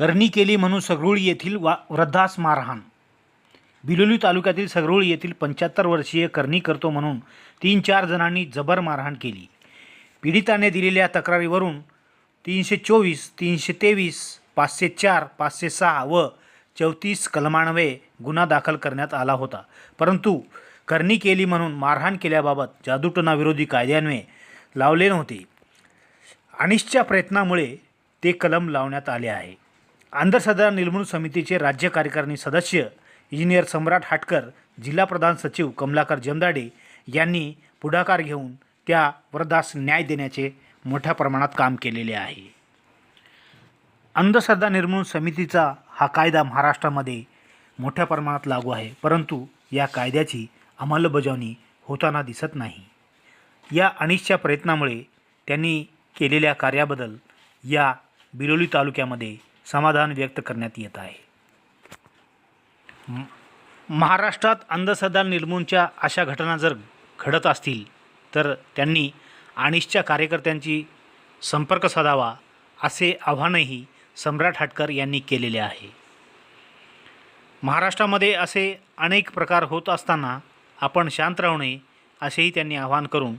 करणी केली म्हणून सगरुळी येथील वा वृद्धास मारहाण बिलोली तालुक्यातील सगरुळी येथील पंच्याहत्तर वर्षीय करणी करतो म्हणून तीन चार जणांनी जबर मारहाण केली. पीडिताने दिलेल्या तक्रारीवरून तीनशे चोवीस तीनशे तेवीस पाचशे चार पाचशे सहा व चौतीस कलमानवे गुन्हा दाखल करण्यात आला होता. परंतु करणी केली म्हणून मारहाण केल्याबाबत जादूटोनाविरोधी कायद्यान्वये लावले नव्हते. अनिशच्या प्रयत्नामुळे ते कलम लावण्यात आले आहे. अंधश्रद्धा निर्मूलन समितीचे राज्य कार्यकारिणी सदस्य इंजिनियर सम्राट हाटकर जिल्हा प्रधान सचिव कमलाकर जमदाडे यांनी पुढाकार घेऊन त्या वृद्धास न्याय देण्याचे मोठ्या प्रमाणात काम केलेले आहे. अंधश्रद्धा निर्मूलन समितीचा हा कायदा महाराष्ट्रामध्ये मोठ्या प्रमाणात लागू आहे परंतु या कायद्याची अंमलबजावणी होताना दिसत नाही. या अनिशच्या प्रयत्नामुळे त्यांनी केलेल्या कार्याबद्दल या बिलोली तालुक्यामध्ये समाधान व्यक्त करण्यात येत आहे. महाराष्ट्रात अंधश्रद्धा निर्मूलच्या अशा घटना जर घडत असतील तर त्यांनी आणिशच्या कार्यकर्त्यांची संपर्क साधावा असे आव्हानही सम्राट हटकर यांनी केलेले आहे. महाराष्ट्रामध्ये असे अनेक प्रकार होत असताना आपण शांत राहू नये असेही त्यांनी आवाहन करून